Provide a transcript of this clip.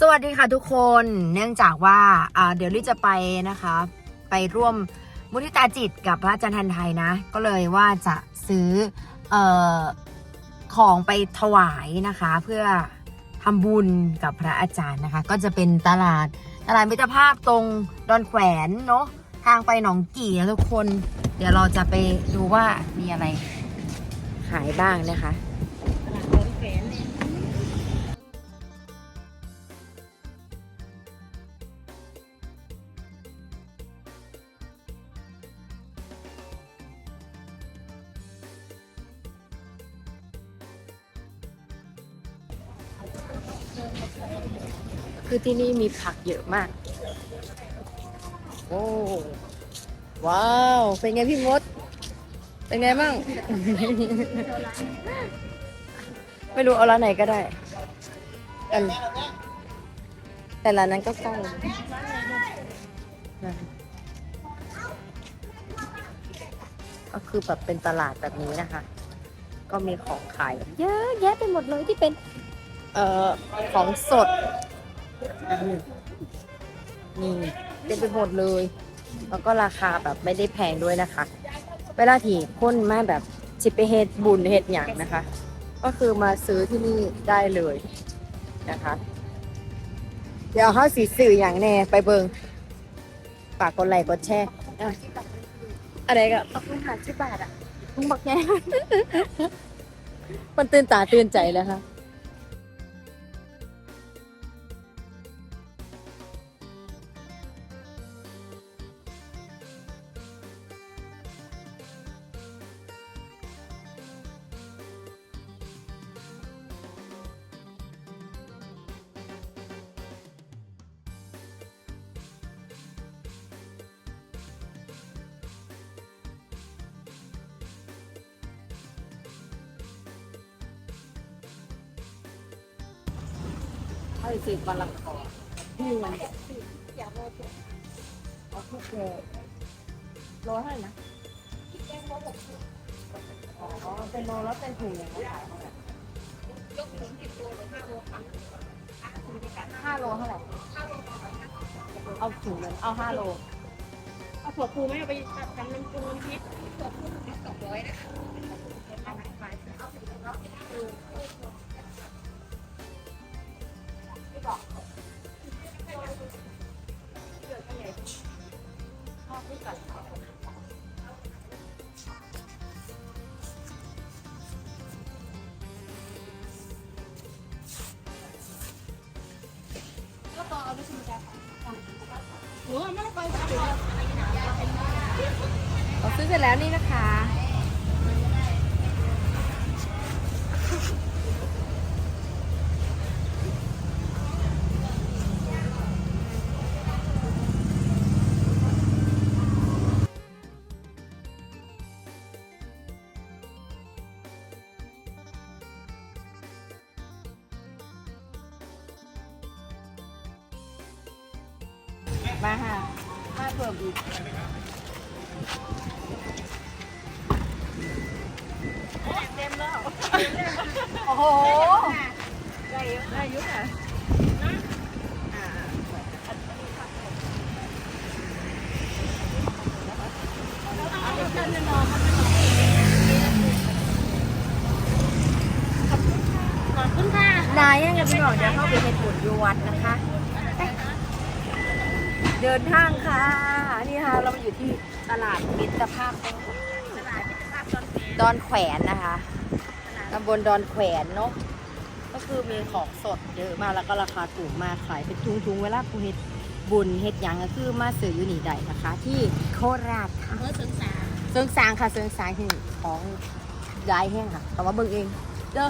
สวัสดีค่ะทุกคนเนื่องจากว่าเดี๋ยวลิจะไปนะคะ ไปร่วมมุทิตาจิตกับพระอาจารย์ทันไทยนะ ก็เลยว่าจะซื้อออของไปถวายนะคะ เพื่อทำบุญกับพระอาจารย์นะคะ ก็จะเป็นตลาดตลาดมิตรภาพตรงดอนแขวนเนาะทางไปหนองกี่นะทุกคน เดี๋ยวเราจะไปดูว่ามีอะไรขายบ้างนะคะ คือที่นี่มีผักเยอะมาก โอ้ว้าว เป็นไงพี่มด เป็นไงบ้าง ไม่รู้เอาร้านไหนก็ได้ แต่แต่ร้านนั้นก็ใกล้นะก็คือแบบเป็นตลาดแบบนี้นะคะ ก็มีของขาย เยอะแยะไปหมดเลยที่เป็น เอ่อของสดนี่เต็มไปหมดเลย แล้วก็ราคาแบบไม่ได้แพงด้วยนะคะ เวลาที่คนมาแบบชิไปเฮ็ดบุญเฮ็ดหยังนะคะ ก็คือมาซื้อที่นี่ได้เลยนะคะ เดี๋ยวเขาสีสื่ออย่างแน่ไปเบิงฝากกดไลค์กดแชร์อะอะไรก็ขอบคุณค่ะสิบบาทอะมึงบอกแกมันตื่นตาตื่นใจแล้วค่ะ ให้สิบวันละคอนี่มันเอาทุกโลโลเท่าไหร่นะอ๋อเป็นโลแล้วเป็นถุงอย่างนี้ขายเท่าไหร่ห้าโลเท่าไหร่เอาถุงนึงเอาห้าโลเอาถั่วปูไหมเอาไปทำน้ำปูน้ำพริกถั่วปูสองร้อยนะคะ หนูเอาไม่ไปค่ะเราซื้อเสร็จแล้วนี่นะคะ มาค่ะ มาเพิ่มอีกเต็มแล้ว โอ้โห ได้เยอะได้เยอะค่ะขอบคุณค่ะนายยังไงพี่บอกจะเข้าไปเป็นบุญอยู่วัดนะคะไป เดินทางค่ะ นี่ค่ะ เรามาอยู่ที่ตลาดมิตรภาพดอนแขวนนะคะตำบลดอนแขวนเนาะก็คือมีของสดเยอะมากแล้วก็ราคาถูกมากขายเป็นทุงๆเวลากูเฮ็ดบุญเฮ็ดหยังก็คือมาซื้ออยู่นี่ได้นะคะ ที่โคราชค่ะเมื่อศึกษาเซิงซางค่ะเซิงซางที่ของย้ายแห้งค่ะแต่ว่าเบิ่งเองเด้อ